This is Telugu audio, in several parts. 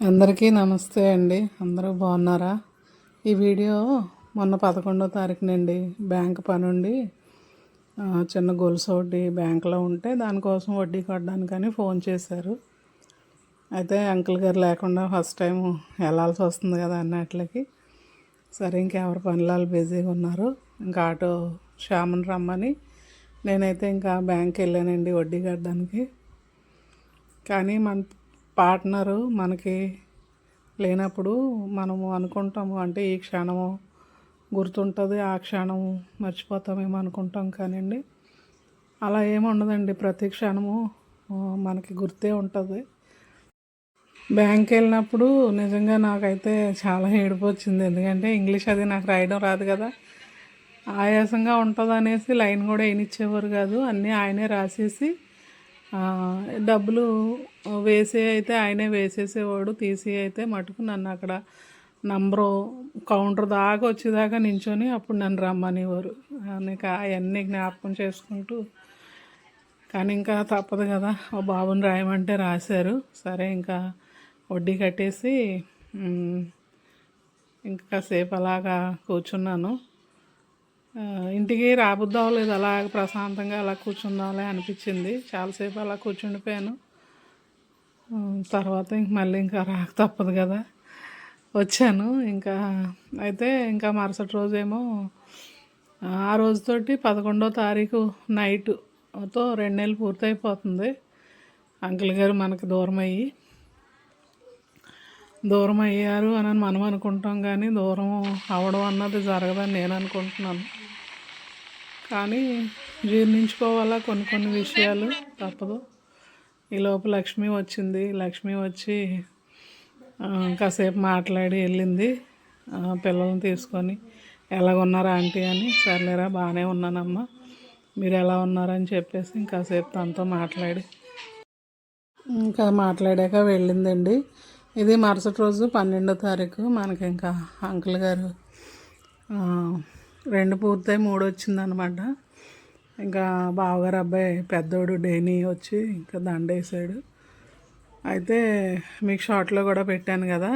అందరికీ నమస్తే అండి. అందరూ బాగున్నారా? ఈ వీడియో మొన్న పదకొండో తారీఖునండి బ్యాంక్ పని చిన్న గొలుసు వడ్డీ బ్యాంకులో ఉంటే దానికోసం వడ్డీ కట్టడానికని ఫోన్ చేశారు. అయితే అంకుల్ గారు లేకుండా ఫస్ట్ టైం వెళ్ళాల్సి వస్తుంది కదా అన్నట్లకి. సరే ఇంకెవరి పనులు బిజీగా ఉన్నారు. ఇంకా ఆటో శ్యామని రమ్మని. నేనైతే ఇంకా బ్యాంక్ వెళ్ళానండి వడ్డీ కట్టడానికి. కానీ మన పార్ట్నరు మనకి లేనప్పుడు మనము అనుకుంటాము. అంటే ఈ క్షణము గుర్తుంటుంది ఆ క్షణము మర్చిపోతామేమో అనుకుంటాం కానివ్వండి అలా ఏమి ఉండదండి. ప్రతి క్షణము మనకి గుర్తే ఉంటుంది. బ్యాంక్ వెళ్ళినప్పుడు నిజంగా నాకైతే చాలా ఏడుపు వచ్చింది ఎందుకంటే ఇంగ్లీష్ అది నాకు రాయడం రాదు కదా. ఆయాసంగా ఉంటుంది అనేసి లైన్ కూడా వేయనిచ్చేవారు కాదు. అన్నీ ఆయనే రాసేసి డబ్బులు వేసే అయితే ఆయనే వేసేసేవాడు తీసి అయితే మటుకు నన్ను అక్కడ నంబరు కౌంటర్ దాకా వచ్చేదాకా నించొని అప్పుడు నన్ను రమ్మనేవారు. నీకు అవన్నీ జ్ఞాపకం చేసుకుంటూ. కానీ ఇంకా తప్పదు కదా ఓ బాబుని రాయమంటే రాశారు. సరే ఇంకా వడ్డీ కట్టేసి ఇంకా కాసేపు అలాగా కూర్చున్నాను. ఇంటికి రాబుద్ది అవ్వలేదు అలా ప్రశాంతంగా అలా కూర్చుందాంలే అనిపించింది. చాలాసేపు అలా కూర్చుండిపోయాను. తర్వాత ఇంక మళ్ళీ ఇంకా రాక తప్పదు కదా. వచ్చాను. ఇంకా అయితే ఇంకా మరుసటి రోజేమో ఆ రోజుతోటి పదకొండో తారీఖు నైట్తో రెండు నెలలు పూర్తయిపోతుంది. అంకుల్ గారు మనకు దూరం అయ్యి దూరం అయ్యారు అని మనం అనుకుంటాం కానీ దూరం అవడం అన్నది జరగదని నేను అనుకుంటున్నాను. కానీ జీర్ణించుకోవాలా కొన్ని కొన్ని విషయాలు తప్పదు. ఈ లోపు లక్ష్మి వచ్చింది. లక్ష్మి వచ్చి కాసేపు మాట్లాడి వెళ్ళింది. పిల్లల్ని తీసుకొని ఎలాగున్నారా ఆంటీ? అని సర్లేరా బాగానే ఉన్నానమ్మా. మీరు ఎలా ఉన్నారని చెప్పేసి ఇంకాసేపు తనతో మాట్లాడి. ఇంకా మాట్లాడాక వెళ్ళిందండి. ఇది మరుసటి రోజు పన్నెండో తారీఖు మనకి ఇంకా అంకుల్ గారు రెండు పూర్తయి మూడు వచ్చిందనమాట. ఇంకా బావగారు అబ్బాయి పెద్దోడు డేని వచ్చి ఇంకా దండ వేసాడు అయితే మీకు షార్ట్లో కూడా పెట్టాను కదా.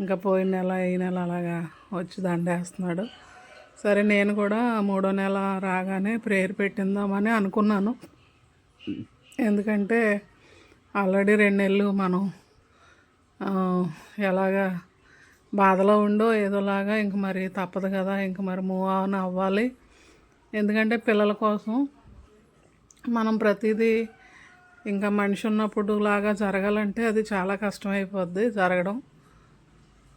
ఇంకా పోయిన నెల ఈ నెల అలాగా వచ్చి దండేస్తున్నాడు. సరే నేను కూడా మూడో నెల రాగానే ప్రేయర్ పెట్టిందామని అనుకున్నాను. ఎందుకంటే ఆల్రెడీ రెండు నెలలు మనం ఎలాగా బాధలో ఉండో ఏదోలాగా ఇంక మరి తప్పదు కదా ఇంక మరి మూవ్ ఆన్ అవ్వాలి. ఎందుకంటే పిల్లల కోసం మనం ప్రతిదీ ఇంకా మనిషి ఉన్నప్పుడు లాగా జరగాలంటే అది చాలా కష్టమైపోద్ది జరగడం.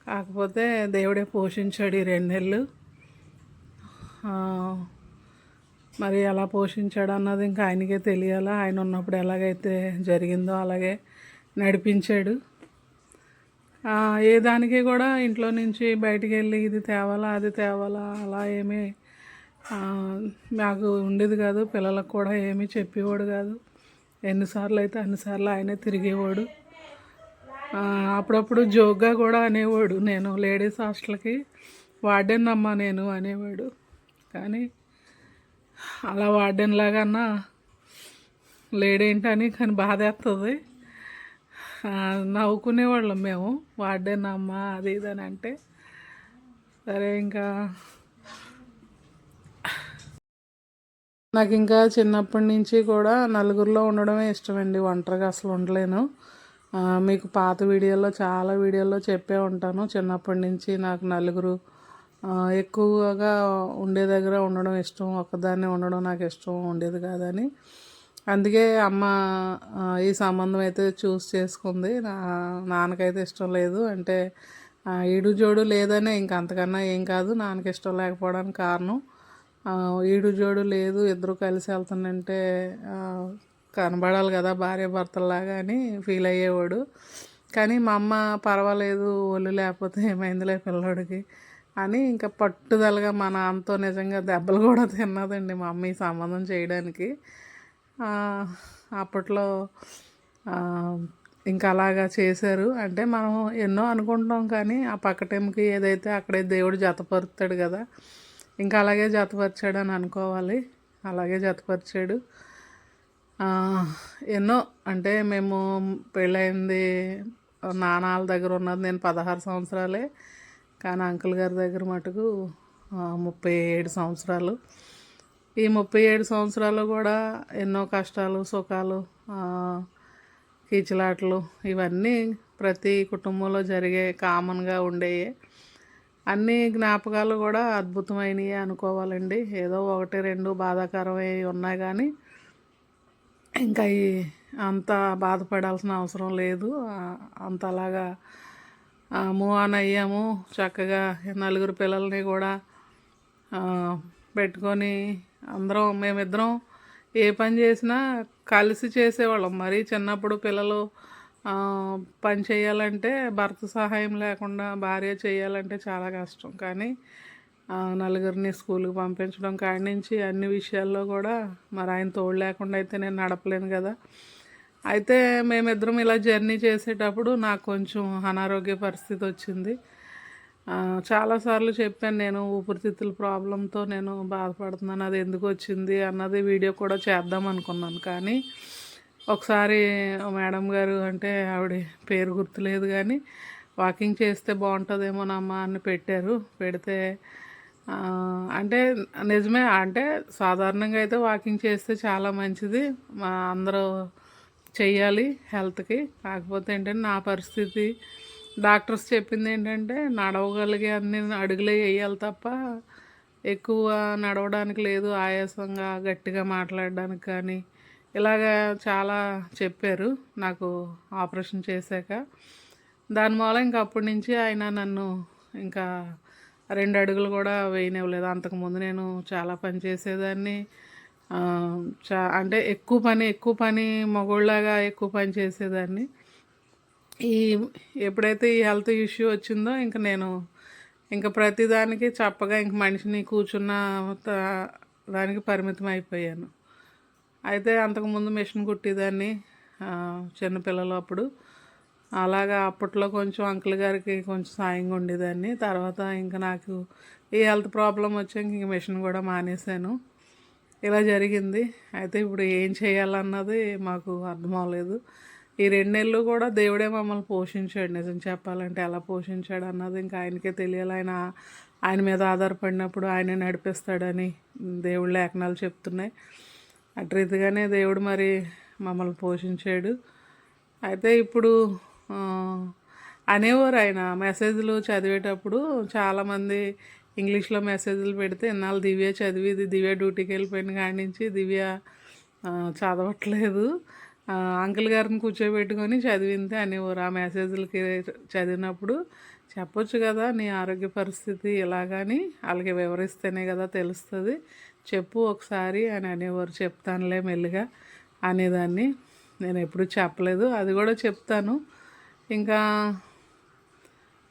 కాకపోతే దేవుడే పోషించాడు ఈ రెండు నెలలు మరి ఎలా పోషించాడు అన్నది ఇంకా ఆయనకే తెలియాలా? ఆయన ఉన్నప్పుడు ఎలాగైతే జరిగిందో అలాగే నడిపించాడు. ఏ దానికి కూడా ఇంట్లో నుంచి బయటికి వెళ్ళి ఇది తేవాలా అది తేవాలా అలా ఏమీ నాకు ఉండేది కాదు. పిల్లలకు కూడా ఏమీ చెప్పేవాడు కాదు. ఎన్నిసార్లు అయితే అన్నిసార్లు ఆయనే తిరిగేవాడు. అప్పుడప్పుడు జోక్గా కూడా అనేవాడు. నేను లేడీస్ హాస్టల్కి వార్డెన్నమ్మా నేను అనేవాడు. కానీ అలా వార్డెన్ లాగన్నా లేడేంటని కానీ బాధేస్తుంది నవ్వుకునేవాళ్ళం మేము. వార్డెన్ అది ఇది అని అంటే సరే ఇంకా నాకు ఇంకా చిన్నప్పటి నుంచి కూడా నలుగురిలో ఉండడమే ఇష్టమండి. ఒంటరిగా అసలు ఉండలేను. మీకు పాత వీడియోలో చాలా వీడియోలో చెప్పే ఉంటాను. చిన్నప్పటి నుంచి నాకు నలుగురు ఎక్కువగా ఉండే దగ్గర ఉండడం ఇష్టం. ఒక్కదాన్నే ఉండడం నాకు ఇష్టం ఉండేది కాదని. అందుకే అమ్మ ఈ సంబంధం అయితే చూస్ చేసుకుంది. నా నాన్నకైతే ఇష్టం లేదు. అంటే ఈడు జోడు లేదనే ఇంక అంతకన్నా ఏం కాదు. నాన్నకి ఇష్టం లేకపోవడానికి కారణం ఈడు జోడు లేదు. ఇద్దరు కలిసి వెళ్తానంటే కనబడాలి కదా భార్య భర్తలాగా అని ఫీల్ అయ్యేవాడు. కానీ మా అమ్మ పర్వాలేదు ఒళ్ళు లేకపోతే ఏమైందిలే పిల్లోడికి అని ఇంకా పట్టుదలగా మా నాన్నతో నిజంగా దెబ్బలు కూడా తిన్నదండి మా అమ్మ ఈ సంబంధం చేయడానికి. అప్పట్లో ఇంకా అలాగా చేశారు. అంటే మనం ఎన్నో అనుకుంటాం కానీ ఆ పక్క టైంకి ఏదైతే అక్కడే దేవుడు జతపరుస్తాడు కదా ఇంకా అలాగే జతపరిచాడు అని అనుకోవాలి. అలాగే జతపరిచాడు. ఎన్నో అంటే మేము పెళ్ళైంది నాన్నల దగ్గర ఉన్నది నేను పదహారు సంవత్సరాలే. కానీ అంకుల్ గారి దగ్గర మటుకు ముప్పై ఏడు సంవత్సరాలు. ఈ ముప్పై ఏడు సంవత్సరాలు కూడా ఎన్నో కష్టాలు సుఖాలు కీచులాటలు ఇవన్నీ ప్రతి కుటుంబంలో జరిగే కామన్గా ఉండేవి అన్ని జ్ఞాపకాలు కూడా అద్భుతమైనవి అనుకోవాలండి. ఏదో ఒకటి రెండు బాధాకరమై ఉన్నాయి కానీ ఇంకా ఈ అంత బాధపడాల్సిన అవసరం లేదు. అంతలాగా మూవ్ ఆన్ అయ్యాము. చక్కగా నలుగురు పిల్లల్ని కూడా పెట్టుకొని అందరం మేమిద్దరం ఏ పని చేసినా కలిసి చేసేవాళ్ళం. మరి చిన్నప్పుడు పిల్లలు పని చేయాలంటే భర్త సహాయం లేకుండా భార్య చేయాలంటే చాలా కష్టం. కానీ నలుగురిని స్కూల్కి పంపించడం కాడి నుంచి అన్ని విషయాల్లో కూడా మరి ఆయన తోడు లేకుండా అయితే నేను నడపలేను కదా. అయితే మేమిద్దరం ఇలా జర్నీ చేసేటప్పుడు నాకు కొంచెం అనారోగ్య పరిస్థితి వచ్చింది. చాలాసార్లు చెప్పాను నేను ఊపిరితిత్తుల ప్రాబ్లంతో నేను బాధపడుతున్నాను అది ఎందుకు వచ్చింది అన్నది వీడియో కూడా చేద్దాం అనుకున్నాను. కానీ ఒకసారి మేడం గారు అంటే ఆవిడ పేరు గుర్తులేదు కానీ వాకింగ్ చేస్తే బాగుంటుందేమోనమ్మా అని పెట్టారు. పెడితే అంటే నిజమే అంటే సాధారణంగా అయితే వాకింగ్ చేస్తే చాలా మంచిది మా అందరూ చెయ్యాలి హెల్త్కి. కాకపోతే ఏంటంటే నా పరిస్థితి డాక్టర్స్ చెప్పింది ఏంటంటే నడవగలిగే అన్ని అడుగులే వేయాలి తప్ప ఎక్కువ నడవడానికి లేదు ఆయాసంగా గట్టిగా మాట్లాడడానికి కానీ. ఇలాగా చాలా చెప్పారు నాకు ఆపరేషన్ చేశాక. దాని మూలం ఇంకా అప్పటి నుంచి ఆయన నన్ను ఇంకా రెండు అడుగులు కూడా వేయనివ్వలేదు. అంతకుముందు నేను చాలా పని చేసేదాన్ని. చా అంటే ఎక్కువ పని ఎక్కువ పని మగోళ్ళలాగా ఎక్కువ పని చేసేదాన్ని. ఈ ఎప్పుడైతే ఈ హెల్త్ ఇష్యూ వచ్చిందో ఇంక నేను ఇంకా ప్రతిదానికి చప్పగా ఇంక మనిషిని కూర్చున్న దానికి పరిమితం అయిపోయాను. అయితే అంతకుముందు మిషన్ కుట్టేదాన్ని చిన్నపిల్లలు అప్పుడు. అలాగా అప్పట్లో కొంచెం అంకుల్ గారికి కొంచెం సాయంగా ఉండేదాన్ని. తర్వాత ఇంకా నాకు ఈ హెల్త్ ప్రాబ్లం వచ్చాక ఇంక మిషన్ కూడా మానేశాను. ఇలా జరిగింది. అయితే ఇప్పుడు ఏం చేయాలన్నది మాకు అర్థం అవ్వలేదు. ఈ రెండు నెలలు కూడా దేవుడే మమ్మల్ని పోషించాడు. నిజం చెప్పాలంటే ఎలా పోషించాడు అన్నది ఇంకా ఆయనకే తెలియాలి. ఆయన ఆయన మీద ఆధారపడినప్పుడు ఆయన నడిపిస్తాడని దేవుడు లేఖనాలు చెప్తున్నాయి. అటు రీతిగానే దేవుడు మరి మమ్మల్ని పోషించాడు. అయితే ఇప్పుడు అనేవారు ఆయన మెసేజ్లు చదివేటప్పుడు చాలామంది ఇంగ్లీష్లో మెసేజ్లు పెడితే ఇన్నాళ్ళు దివ్య చదివి ఇది దివ్య డ్యూటీకి వెళ్ళిపోయిన కాడి నుంచి దివ్య చదవట్లేదు. అంకుల్ గారిని కూర్చోబెట్టుకొని చదివింది అనేవారు ఆ మెసేజ్లకి చదివినప్పుడు చెప్పొచ్చు కదా నీ ఆరోగ్య పరిస్థితి ఇలాగని వాళ్ళకి వివరిస్తేనే కదా తెలుస్తుంది. చెప్పు ఒకసారి అని అనేవారు. చెప్తానులే మెల్లిగా అనేదాన్ని. నేను ఎప్పుడు చెప్పలేదు. అది కూడా చెప్తాను. ఇంకా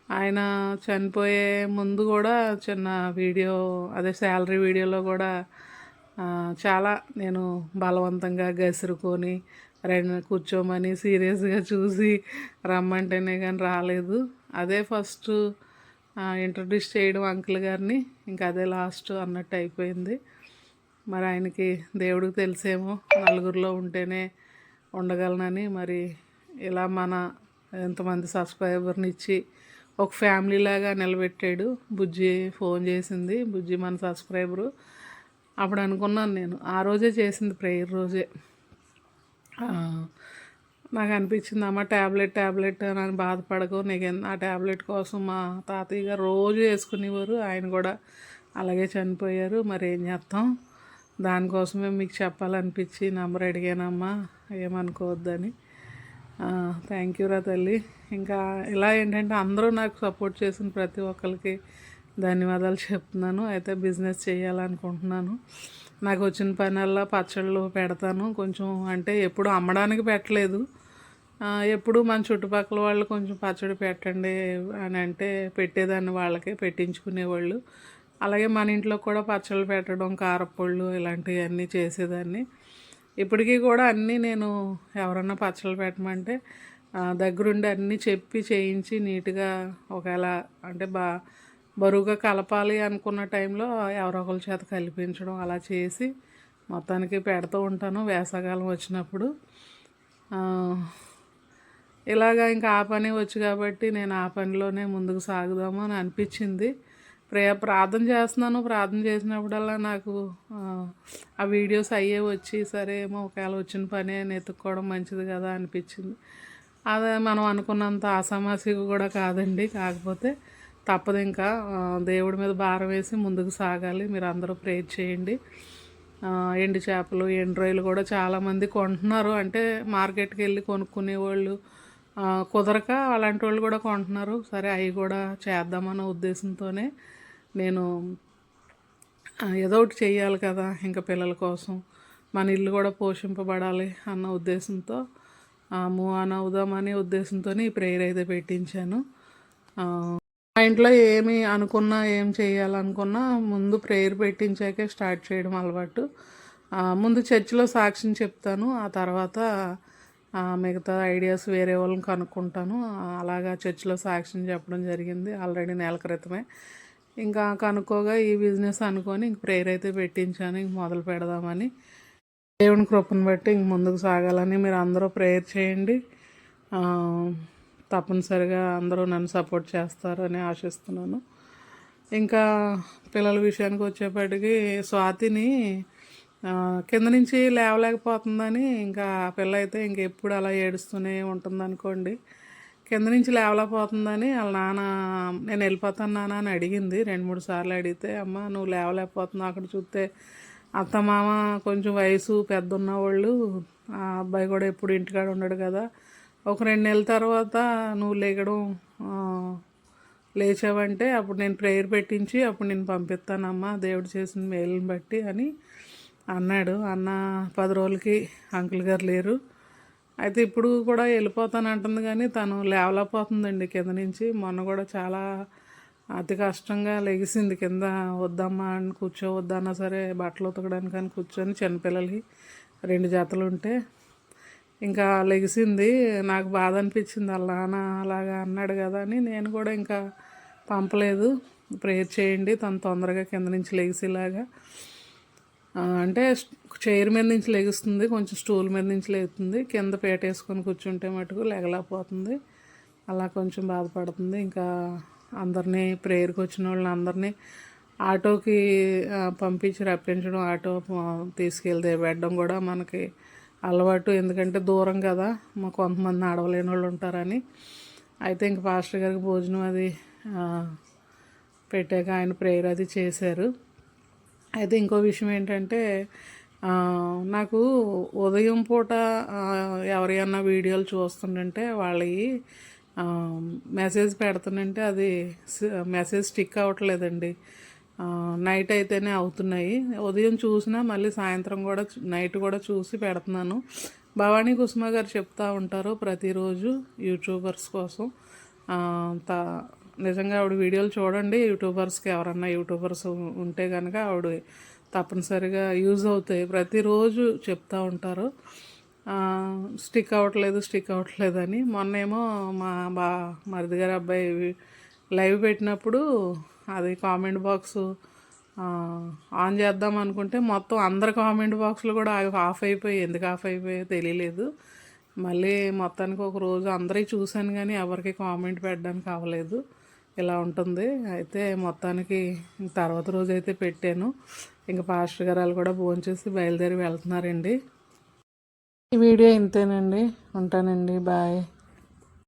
ఆయన చనిపోయే ముందు కూడా చిన్న వీడియో అదే శాలరీ వీడియోలో కూడా చాలా నేను బలవంతంగా గసురుకొని రెండు కూర్చోమని సీరియస్గా చూసి రమ్మంటేనే కానీ రాలేదు. అదే ఫస్ట్ ఇంట్రడ్యూస్ చేయడం అంకుల్ గారిని. ఇంకా అదే లాస్ట్ అన్నట్టు అయిపోయింది. మరి ఆయనకి దేవుడికి తెలిసేమో నలుగురిలో ఉంటేనే ఉండగలనని. మరి ఇలా మన ఎంతమంది సబ్స్క్రైబర్ని ఇచ్చి ఒక ఫ్యామిలీ లాగా నిలబెట్టాడు. బుజ్జి ఫోన్ చేసింది. బుజ్జి మన సబ్స్క్రైబరు. అప్పుడు అనుకున్నాను నేను ఆ రోజే చేసింది ప్రేయర్ రోజే. నాకు అనిపించింది అమ్మ ట్యాబ్లెట్ ట్యాబ్లెట్ అని బాధపడకు నీకు ఆ ట్యాబ్లెట్ కోసం మా తాతయ్య గారు రోజు వేసుకునేవారు ఆయన కూడా అలాగే చనిపోయారు. మరి ఏం చేస్తాం దానికోసమే మీకు చెప్పాలనిపించి నంబర్ అడిగానమ్మా ఏమనుకోవద్దని. థ్యాంక్ యూ రా తల్లి. ఇంకా ఇలా ఏంటంటే అందరూ నాకు సపోర్ట్ చేసిన ప్రతి ఒక్కరికి ధన్యవాదాలు చెప్తున్నాను. అయితే బిజినెస్ చేయాలనుకుంటున్నాను. నాకు వచ్చిన పనల్లా పచ్చళ్ళు పెడతాను. కొంచెం అంటే ఎప్పుడు అమ్మడానికి పెట్టలేదు. ఎప్పుడు మన చుట్టుపక్కల వాళ్ళు కొంచెం పచ్చడి పెట్టండి అని అంటే పెట్టేదాన్ని వాళ్ళకే పెట్టించుకునేవాళ్ళు. అలాగే మన ఇంట్లో కూడా పచ్చళ్ళు పెట్టడం కారపళ్ళు ఇలాంటివన్నీ చేసేదాన్ని. ఇప్పటికీ కూడా అన్నీ నేను ఎవరన్నా పచ్చళ్ళు పెట్టమంటే దగ్గరుండి అన్నీ చెప్పి చేయించి నీట్గా ఒకవేళ అంటే బా బరువుగా కలపాలి అనుకున్న టైంలో ఎవరో ఒకరి చేత కలిపించడం అలా చేసి మొత్తానికి పెడుతూ ఉంటాను వేసవకాలం వచ్చినప్పుడు. ఇలాగా ఇంకా ఆ పని వచ్చు కాబట్టి నేను ఆ పనిలోనే ముందుకు సాగుదాము అని అనిపించింది. ప్రే ప్రార్థన చేస్తున్నాను. ప్రార్థన చేసినప్పుడల్లా నాకు ఆ, ఆ వీడియోస్ అయ్యే వచ్చి సరే ఏమో ఒకవేళ వచ్చిన పని అని ఎత్తుక్కోవడం మంచిది కదా అనిపించింది. అదే మనం అనుకున్నంత ఆసామాసిగా కూడా కాదండి. కాకపోతే తప్పదు ఇంకా. దేవుడి మీద భారం వేసి ముందుకు సాగాలి. మీరు అందరూ ప్రే చేయండి. ఎండు చేపలు ఎండు రొయ్యలు కూడా చాలామంది కొంటున్నారు. అంటే మార్కెట్కి వెళ్ళి కొనుక్కునే వాళ్ళు కుదరక అలాంటి వాళ్ళు కూడా కొంటున్నారు. సరే అవి కూడా చేద్దామన్న ఉద్దేశంతోనే నేను ఏదో ఒకటి చేయాలి కదా ఇంకా పిల్లల కోసం. మన ఇల్లు కూడా పోషింపబడాలి అన్న ఉద్దేశంతో మూవ్ ఆన్ అవుదామనే ఉద్దేశంతో ఈ ప్రేయర్ అయితే పెట్టించాను. మా ఇంట్లో ఏమి అనుకున్నా ఏం చేయాలనుకున్నా ముందు ప్రేయర్ పెట్టించాకే స్టార్ట్ చేయడం అలవాటు. ముందు చర్చిలో సాక్ష్యం చెప్తాను. ఆ తర్వాత మిగతా ఐడియాస్ వేరే వాళ్ళని కనుక్కుంటాను. అలాగా చర్చిలో సాక్ష్యం చెప్పడం జరిగింది. ఆల్రెడీ నెల క్రితమే. ఇంకా కనుక్కోగా ఈ బిజినెస్ అనుకొని ఇంక ప్రేయర్ అయితే పెట్టించాను. ఇంక మొదలు పెడదామని. దేవుని కృపను బట్టి ఇంక ముందుకు సాగాలని మీరు అందరూ ప్రేయర్ చేయండి. తప్పనిసరిగా అందరూ నన్ను సపోర్ట్ చేస్తారని ఆశిస్తున్నాను. ఇంకా పిల్లల విషయానికి వచ్చేప్పటికి స్వాతిని కింద నుంచి లేవలేకపోతుందని ఇంకా పిల్ల అయితే ఇంకెప్పుడు అలా ఏడుస్తూనే ఉంటుంది అనుకోండి కింద నుంచి లేవలేకపోతుందని వాళ్ళ నాన్న నేను వెళ్ళిపోతాను నాన్న అని అడిగింది. రెండు మూడు సార్లు అడిగితే అమ్మ నువ్వు లేవలేకపోతున్నావు అక్కడ చూస్తే అత్త మామ కొంచెం వయసు పెద్ద ఉన్నవాళ్ళు ఆ అబ్బాయి కూడా ఎప్పుడు ఇంటికాడ ఉండడు కదా ఒక రెండు నెలల తర్వాత నువ్వు లేగడం లేచావంటే అప్పుడు నేను ప్రేయర్ పెట్టించి అప్పుడు నేను పంపిస్తానమ్మా దేవుడు చేసిన మేలుని బట్టి అని అన్నాడు. అన్న పది రోజులకి అంకుల్ గారు లేరు. అయితే ఇప్పుడు కూడా వెళ్ళిపోతాను అంటుంది కానీ తను లేవలేకపోతుందండి కింద నుంచి. మొన్న కూడా చాలా అతి కష్టంగా లెగిసింది. కింద వద్దమ్మా అని కూర్చోవద్దన్నా సరే బట్టలు ఉతకడానికి అని కూర్చొని చిన్నపిల్లలకి రెండు జతలు ఉంటే ఇంకా లెగిసింది. నాకు బాధ అనిపించింది. అలా అలాగా అన్నాడు కదా అని నేను కూడా ఇంకా పంపలేదు. ప్రేయర్ చేయండి. తను తొందరగా కింద నుంచి లెగిసేలాగా. అంటే చైర్ మీద నుంచి లెగుస్తుంది. కొంచెం స్టూల్ మీద నుంచి లెగుతుంది కింద పేటేసుకొని కూర్చుంటే మటుకు లెగలేకపోతుంది. అలా కొంచెం బాధపడుతుంది. ఇంకా అందరినీ ప్రేయర్కి వచ్చిన వాళ్ళని అందరినీ ఆటోకి పంపించి రప్పించడం ఆటో తీసుకెళ్తే పెట్టడం కూడా మనకి అలవాటు. ఎందుకంటే దూరం కదా మా కొంతమంది నడవలేని వాళ్ళు ఉంటారని. అయితే ఇంక పాస్టర్ గారికి భోజనం అది పెట్టాక ఆయన ప్రేయర్ అది చేశారు. అయితే ఇంకో విషయం ఏంటంటే నాకు ఉదయం పూట ఎవరైనా వీడియోలు చూస్తుంటే వాళ్ళవి మెసేజ్ పెడుతుంటే అది మెసేజ్ స్టిక్ అవ్వట్లేదండి. నైట్ అయితేనే అవుతున్నాయి. ఉదయం చూసినా మళ్ళీ సాయంత్రం కూడా నైట్ కూడా చూసి పెడుతున్నాను. భవానీ కుసుమ గారు చెప్తూ ఉంటారు ప్రతిరోజు యూట్యూబర్స్ కోసం. త నిజంగా ఆవిడ వీడియోలు చూడండి. యూట్యూబర్స్కి ఎవరన్నా యూట్యూబర్స్ ఉంటే కనుక ఆవిడ తప్పనిసరిగా యూజ్ అవుతాయి. ప్రతిరోజు చెప్తూ ఉంటారు. స్టిక్ అవ్వట్లేదు స్టిక్ అవ్వట్లేదు అని. మొన్నేమో మా బా మరిది గారి అబ్బాయి లైవ్ పెట్టినప్పుడు అది కామెంట్ బాక్స్ ఆన్ చేద్దాం అనుకుంటే మొత్తం అందరి కామెంట్ బాక్స్లు కూడా ఆఫ్- ఆఫ్ అయిపోయి ఎందుకు ఆఫ్ అయిపోయాయో తెలియలేదు. మళ్ళీ మొత్తానికి ఒక రోజు అందరికీ చూశాను కానీ ఎవరికి కామెంట్ పెట్టడానికి అవ్వలేదు. ఇలా ఉంటుంది. అయితే మొత్తానికి తర్వాత రోజు అయితే పెట్టాను. ఇంకా పాస్టర్ గారు వాళ్ళు కూడా భోంచేసి బయలుదేరి వెళ్తున్నారండి. ఈ వీడియో ఇంతేనండి. ఉంటానండి. బాయ్.